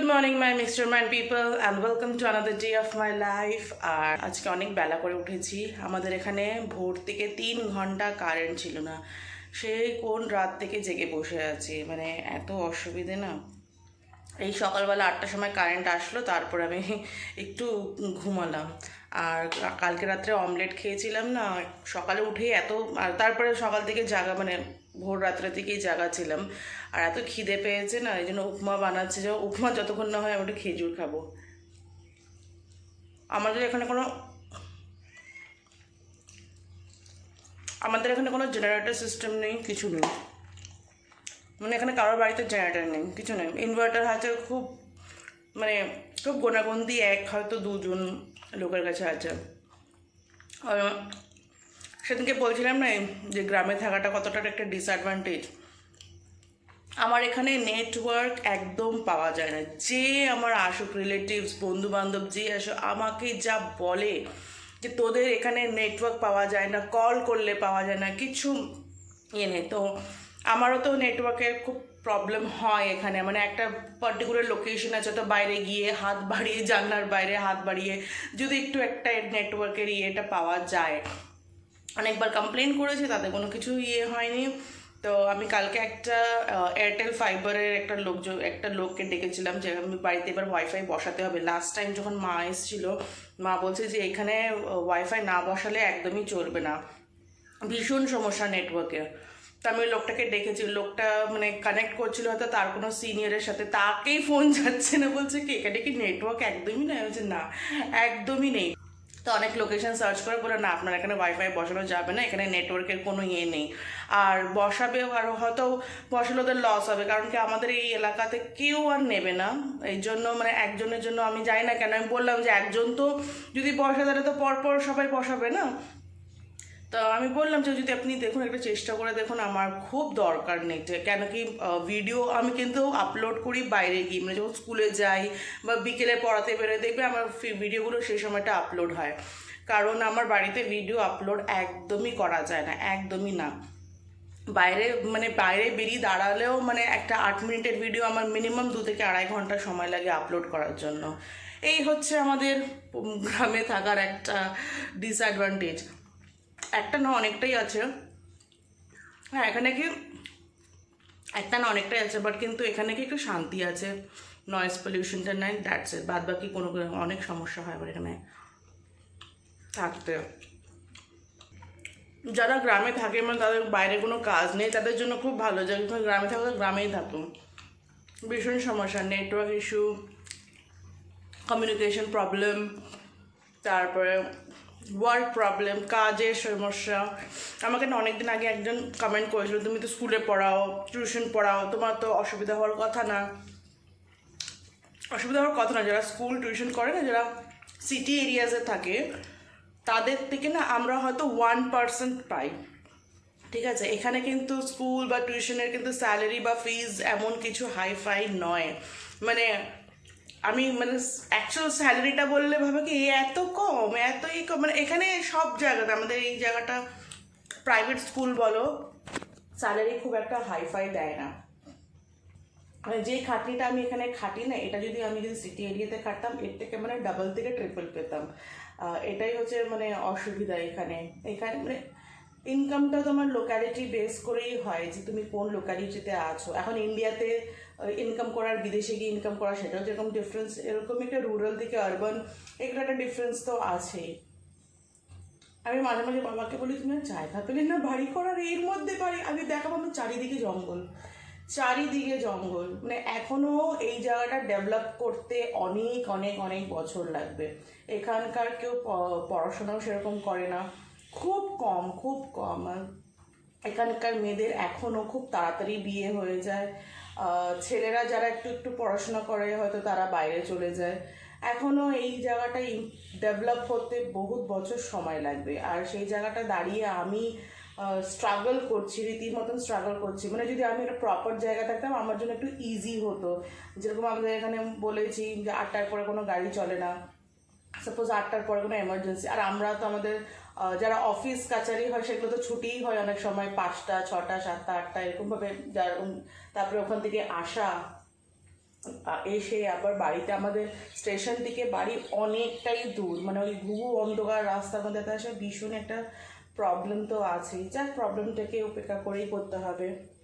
Good morning my mister man people and welcome to another day of my life আর আজকে অনেক বেলা করে উঠেছি। আমাদের এখানে ভোর থেকে তিন ঘণ্টা কারেন্ট ছিল না। সে কোন রাত থেকে জেগে বসে আছে? মানে এত অসুবিধে না? এই সকালবেলা আটটার সময় কারেন্ট আসলো, তারপর আমি একটু ঘুমালাম। আর কালকে রাত্রে অমলেট খেয়েছিলাম না, সকালে উঠেই এত, আর তারপরে সকাল থেকে জাগা মানে ভোর রাত্রে থেকেই জাগা ছিলাম। আর এত খিদে পেয়েছে না, এই জন্য উপমা বানাচ্ছে যে উপমা যতক্ষণ না হয় আমি খেজুর খাব। আমাদের এখানে কোনো, আমাদের এখানে কোনো জেনারেটর সিস্টেম নেই, কিছু নেই। মানে এখানে কারোর বাড়িতে জেনারেটর নেই, কিছু নেই। ইনভার্টার আছে, খুব মানে খুব গোনাগন্দি এক, হয়তো দুজন লোকের কাছে আছে। সেদিনকে বলছিলাম না, যে গ্রামে থাকাটা কতটা একটা ডিসঅ্যাডভান্টেজ আমার এখানে নেটওয়ার্ক একদম পাওয়া যায় না। যে আমার আসুক রিলেটিভস বন্ধু বান্ধব যে আসুক, আমাকে যা বলে যে তোদের এখানে নেটওয়ার্ক পাওয়া যায় না কল করলে পাওয়া যায় না, কিছু ইয়ে নেই। তো আমারও তো নেটওয়ার্কের খুব প্রবলেম হয় এখানে। মানে একটা পার্টিকুলার লোকেশন আছে তো বাইরে গিয়ে হাত বাড়িয়ে, জানলার বাইরে হাত বাড়িয়ে যদি একটু একটা নেটওয়ার্কের ইয়েটা পাওয়া যায়। অনেকবার কমপ্লেন করেছি, তাতে কোনো কিছু ইয়ে হয়নি। তো আমি কালকে একটা এয়ারটেল ফাইবারের একটা লোক একটা লোককে ডেকেছিলাম যে আমি বাড়িতে এবার ওয়াইফাই বসাতে হবে। লাস্ট টাইম যখন মা এসেছিল, মা বলছে যে এখানে ওয়াইফাই না বসালে একদমই চলবে না। ভীষণ সমস্যা নেটওয়ার্কে তো আমি ওই লোকটাকে ডেকেছি লোকটা মানে কানেক্ট করছিল হয়তো তার কোনো সিনিয়রের সাথে, তাকেই ফোন যাচ্ছে না, বলছে কি, এখানে কি নেটওয়ার্ক একদমই নেই? বলছে, না, একদমই নেই। তো অনেক লোকেশন সার্চ করে বলে না, আপনার এখানে ওয়াইফাই বসানো যাবে না, এখানে নেটওয়ার্কের কোনো ইয়ে নেই। আর বসাবেও আর হয়তো বসালে ওদের লস হবে, কারণ কি আমাদের এই এলাকাতে কেউ আর নেবে না। এই জন্য মানে একজনের জন্য আমি যাই না কেন, আমি বললাম যে একজন তো যদি বসা তাহলে তো পরপর সবাই বসাবে না। তো আমি বললাম যে যদি আপনি দেখুন একটা চেষ্টা করে দেখুন, আমার খুব দরকার নেটে। কেন কি ভিডিও আমি কিন্তু আপলোড করি বাইরে গিয়ে। মানে যখন স্কুলে যাই বা বিকেলে পড়াতে বেরোয় দেখবে আমার ভিডিওগুলো সেই সময়টা আপলোড হয়। কারণ আমার বাড়িতে ভিডিও আপলোড একদমই করা যায় না, একদমই না। বাইরে মানে বাইরে বেরিয়ে দাঁড়ালেও মানে একটা আট মিনিটের ভিডিও আমার মিনিমাম দু থেকে আড়াই ঘণ্টা সময় লাগে আপলোড করার জন্য। এই হচ্ছে আমাদের গ্রামে থাকার একটা ডিসঅ্যাডভান্টেজ একটা না অনেকটাই আছে। হ্যাঁ এখানে কি একটা না অনেকটাই আছে বাট কিন্তু এখানে কি একটু শান্তি আছে। নয়েজ পলিউশনটা নাই দ্যাটস ইট বাদ বাকি কোনো অনেক সমস্যা হয় আবার এখানে থাকতে। যারা গ্রামে থাকে মানে তাদের বাইরে কোনো কাজ নেই, তাদের জন্য খুব ভালো। যে গ্রামে থাকলে গ্রামেই থাকুন। ভীষণ সমস্যা নেটওয়ার্ক ইস্যু কমিউনিকেশন প্রবলেম তারপরে ওয়ার্ক প্রবলেম কাজের সমস্যা। আমাকে না অনেকদিন আগে একজন কমেন্ট করেছিল, তুমি তো স্কুলে পড়াও টিউশন পড়াও, তোমার তো অসুবিধা হওয়ার কথা না। অসুবিধা হওয়ার কথা না, যারা স্কুল টিউশন করে না, যারা সিটি এরিয়াজে থাকে, তাদের থেকে না আমরা হয়তো ওয়ান পার্সেন্ট পাই। ঠিক আছে? এখানে কিন্তু স্কুল বা টিউশনের কিন্তু স্যালারি বা ফিজ এমন কিছু হাই ফাই নয়। মানে আমি মানে অ্যাকচুয়াল স্যালারিটা বললে ভাবে কি এত কম এত এই কম মানে এখানে সব জায়গাতে আমাদের এই জায়গাটা প্রাইভেট স্কুল বলো স্যালারি খুব একটা হাইফাই দেয় না। মানে যে খাটনিটা আমি এখানে খাটি না, এটা যদি আমি যদি সিটি এরিয়াতে খাটতাম, এর থেকে মানে ডাবল থেকে ট্রিপল পেতাম। এটাই হচ্ছে মানে অসুবিধা এখানে। এখানে মানে ইনকামটা তোমার লোকালিটি বেস করেই হয় যে তুমি কোন লোকালিটিতে আছো। এখন ইন্ডিয়াতে ইনকাম করার, বিদেশে গিয়ে ইনকাম করা সেটাও যেরকম ডিফারেন্স এরকম একটা রুরাল থেকে আরবান এগুলো একটা ডিফারেন্স তো আছেই। আমি মাঝে মাঝে বাবাকে বলি, তুমি জায়গা পেলে না বাড়ি করার? এর মধ্যে বাড়ি? আমি দেখাবো আমার চারিদিকে জঙ্গল। চারিদিকে জঙ্গল। মানে এখনও এই জায়গাটা ডেভেলপ করতে অনেক অনেক অনেক বছর লাগবে। এখানকার কেউ পড়াশোনাও সেরকম করে না। খুব কম খুব কম। এখানকার মেয়েদের এখনও খুব তাড়াতাড়ি বিয়ে হয়ে যায়। ছেলেরা যারা একটু একটু পড়াশোনা করে, হয়তো তারা বাইরে চলে যায়। এখনও এই জায়গাটা ডেভেলপ হতে বহুত বছর সময় লাগবে। আর সেই জায়গাটা দাঁড়িয়ে আমি স্ট্রাগল করছি রীতিমতন স্ট্রাগল করছি। মানে যদি আমি একটা প্রপার জায়গা থাকতাম, আমার জন্য একটু ইজি হতো। যেরকম আমাদের এখানে বলেছি যে আটটার পরে কোনো গাড়ি চলে না। সাপোজ আটটার পরে কোনো এমার্জেন্সি আর আমরা তো আমাদের যারা অফিস কাচারি হয়, সেগুলো তো ছুটিই হয় অনেক সময়, পাঁচটা, ছটা, সাতটা, আটটা, এরকমভাবে যেরকম তারপরে ওখান থেকে আসা এসে আবার বাড়িতে আমাদের স্টেশন থেকে বাড়ি অনেকটাই দূর। মানে ওই ঘুঘু অন্ধকার রাস্তার মধ্যে তো আসে ভীষণ একটা প্রবলেম তো আছেই। যাক প্রবলেমটাকে উপেক্ষা করেই করতে হবে।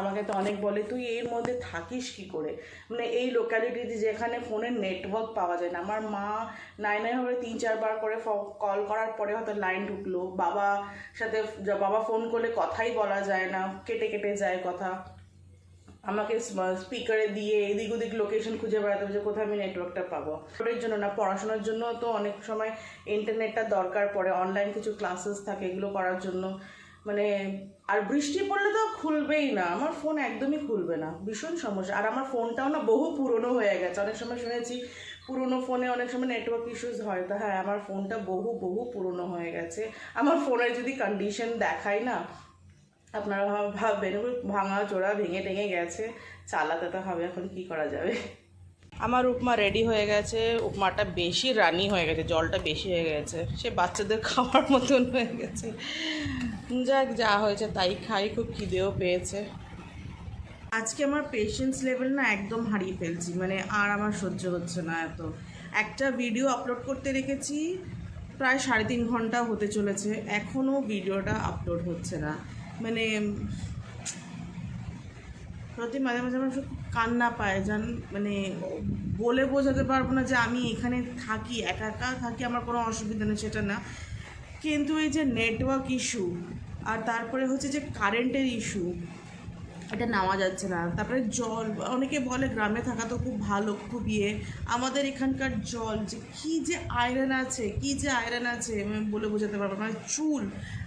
আমাকে তো অনেক বলে, তুই এর মধ্যে থাকিস কি করে? মানে এই লোকালিটিতে যেখানে ফোনের নেটওয়ার্ক পাওয়া যায় না। আমার মা নাই নাই হবে তিন চারবার করে কল করার পরে হয়তো লাইন ঢুকলো। বাবা সাথে বাবা ফোন করলে কথাই বলা যায় না। কেটে কেটে যায় কথা। আমাকে স্পিকারে দিয়ে এদিক ওদিক লোকেশন খুঁজে বেড়াতে হবে যে কোথায় আমি নেটওয়ার্কটা পাবো? ওটার জন্য না, পড়াশোনার জন্য তো অনেক সময় ইন্টারনেটটা দরকার পড়ে। অনলাইন কিছু ক্লাসেস থাকে এগুলো করার জন্য। মানে আর বৃষ্টি পড়লে তো খুলবেই না। আমার ফোন একদমই খুলবে না। ভীষণ সমস্যা। আর আমার ফোনটাও না বহু পুরনো হয়ে গেছে। অনেক সময় শুনেছি, পুরনো ফোনে অনেক সময় নেটওয়ার্ক ইস্যুস হয়। তো হ্যাঁ আমার ফোনটা বহু বহু পুরনো হয়ে গেছে। আমার ফোনের যদি কন্ডিশন দেখায় না, আপনারা ভাববেন, ভাঙা চোরা ভেঙে টেঙে গেছে। চালাতে তো হবে, এখন কি করা যাবে? আমার উপমা রেডি হয়ে গেছে, উপমাটা বেশি রানি হয়ে গেছে, জলটা বেশি হয়ে গেছে। সে বাচ্চাদের খাওয়ার মতন হয়ে গেছে। যাক, যা হয়েছে তাই খাই, খুব খিদেও পেয়েছে। আজকে আমার পেশেন্স লেভেল না একদম হারিয়ে ফেলছি মানে আর আমার সহ্য হচ্ছে না এত। একটা ভিডিও আপলোড করতে রেখেছি প্রায় সাড়ে তিন ঘণ্টা হতে চলেছে এখনও ভিডিওটা আপলোড হচ্ছে না। মানে সত্যি মাঝে মাঝে আমার খুব কান্না পায় যান মানে বলে বোঝাতে পারব না যে আমি এখানে থাকি, একা একা থাকি, আমার কোনো অসুবিধা নেই, সেটা না। কিন্তু এই যে নেটওয়ার্ক ইস্যু আর তারপরে হচ্ছে যে কারেন্টের ইস্যু এটা নেওয়া যাচ্ছে না। তারপরে জল, অনেকে বলে গ্রামে থাকা তো খুব ভালো, খুব ইয়ে। আমাদের এখানকার জল যে কী যে আয়রন আছে, কী যে আয়রন আছে, আমি বলে বোঝাতে পারব না। চুল,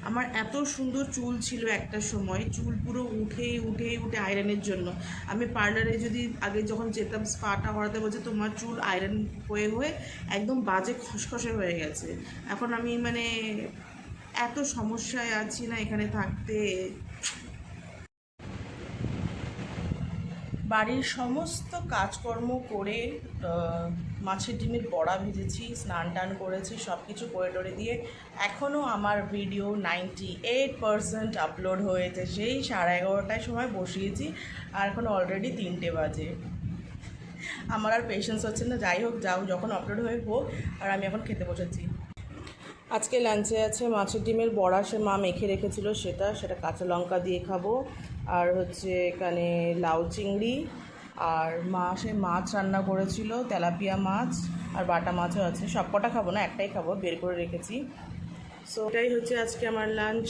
আমার এত সুন্দর চুল ছিল একটা সময়, চুল পুরো উঠেই উঠেই, উঠে আয়রনের জন্য। আমি পার্লারে যদি আগে যখন যেতাম, স্পাটা করাতে বলছে, তোমার চুল আয়রন হয়ে হয়ে একদম বাজে খসখসে হয়ে গেছে। এখন আমি মানে এত সমস্যায় আছি না এখানে থাকতে। বাড়ির সমস্ত কাজকর্ম করে মাছের ডিমের বড়া ভেজেছি, স্নান টান করেছি সব কিছু করে টরে দিয়ে এখনও আমার video ninety eight percent upload হয়েছে। সেই সাড়ে এগারোটায় সময় বসিয়েছি, আর এখন অলরেডি তিনটে বাজে। আমার আর পেশেন্স হচ্ছে না, যাই হোক, যাও, যখন আপলোড হয়ে হোক, আর আমি এখন খেতে বসেছি। আজকে লাঞ্চে আছে মাছের ডিমের বড়া, সে মা মেখে রেখেছিল সেটা সেটা কাঁচা লঙ্কা দিয়ে খাব। আর হচ্ছে এখানে লাউ চিংড়ি, আর মা সে মাছ রান্না করেছিল, তেলাপিয়া মাছ আর বাটা মাছও আছে। সব কটা খাব না, একটাই খাব, বের করে রেখেছি। সো এটাই হচ্ছে আজকে আমার লাঞ্চ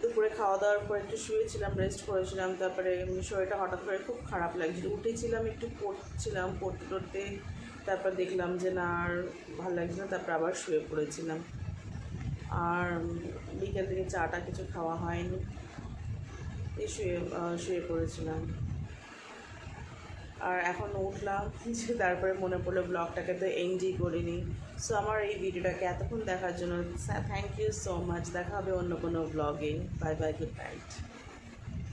দুপুরে খাওয়া দাওয়ার পর একটু শুয়েছিলাম রেস্ট করেছিলাম, তারপরে শরীরটা হঠাৎ করে খুব খারাপ লাগছিল। উঠেছিলাম, একটু পড়ছিলাম, পড়তে পড়তে তারপর দেখলাম যে না, আর ভালো লাগছে না, তারপর আবার শুয়ে পড়েছিলাম। আর বিকেল থেকে চাটা কিছু খাওয়া হয়নি। শুয়ে শুয়ে পড়েছিলাম। আর এখন উঠলাম যে তারপরে মনে পড়ল ব্লগটাকে তো এনজি করিনি। সো আমার এই ভিডিওটাকে এতক্ষণ দেখার জন্য থ্যাংক ইউ সো মাচ দেখা হবে অন্য কোনো ব্লগে বাই বাই গুড নাইট